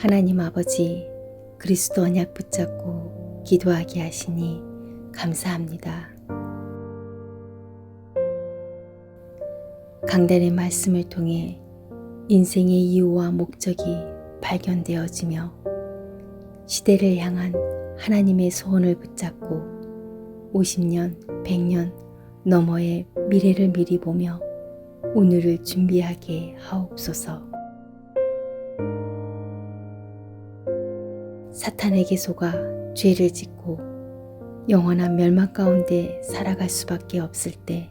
하나님 아버지 그리스도 언약 붙잡고 기도하게 하시니 감사합니다. 강단의 말씀을 통해 인생의 이유와 목적이 발견되어지며 시대를 향한 하나님의 소원을 붙잡고 50년, 100년 너머의 미래를 미리 보며 오늘을 준비하게 하옵소서. 사탄에게 속아 죄를 짓고 영원한 멸망 가운데 살아갈 수밖에 없을 때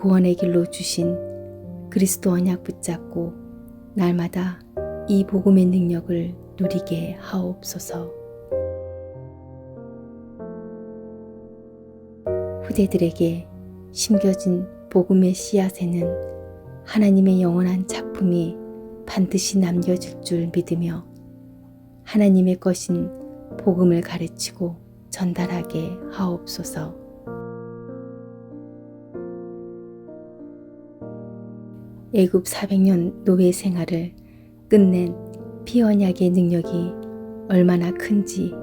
구원의 길로 주신 그리스도 언약 붙잡고 날마다 이 복음의 능력을 누리게 하옵소서. 후대들에게 심겨진 복음의 씨앗에는 하나님의 영원한 작품이 반드시 남겨질 줄 믿으며 하나님의 것인 복음을 가르치고 전달하게 하옵소서. 애굽 400년 노예 생활을 끝낸 피언약의 능력이 얼마나 큰지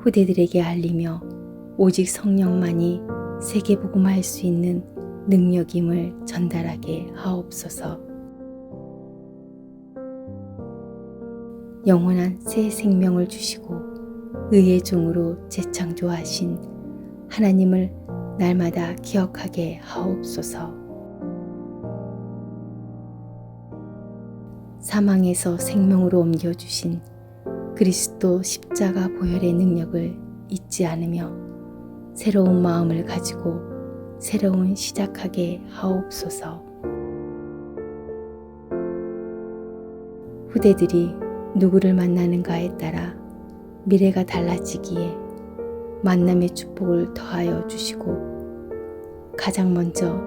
후대들에게 알리며 오직 성령만이 세계 복음할 수 있는 능력임을 전달하게 하옵소서. 영원한 새 생명을 주시고 의의 종으로 재창조하신 하나님을 날마다 기억하게 하옵소서. 사망에서 생명으로 옮겨주신 그리스도 십자가 보혈의 능력을 잊지 않으며 새로운 마음을 가지고 새로운 시작하게 하옵소서. 후대들이 누구를 만나는가에 따라 미래가 달라지기에 만남의 축복을 더하여 주시고 가장 먼저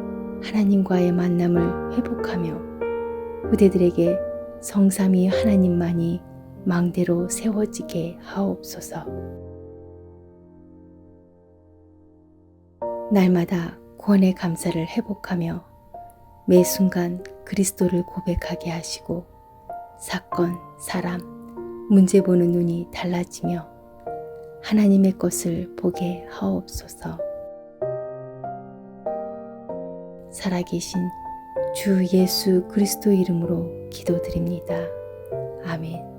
하나님과의 만남을 회복하며 후대들에게 성삼위 하나님만이 망대로 세워지게 하옵소서. 날마다 구원의 감사를 회복하며 매 순간 그리스도를 고백하게 하시고 사건, 사람, 문제 보는 눈이 달라지며 하나님의 것을 보게 하옵소서. 살아계신 주 예수 그리스도 이름으로 기도드립니다. 아멘.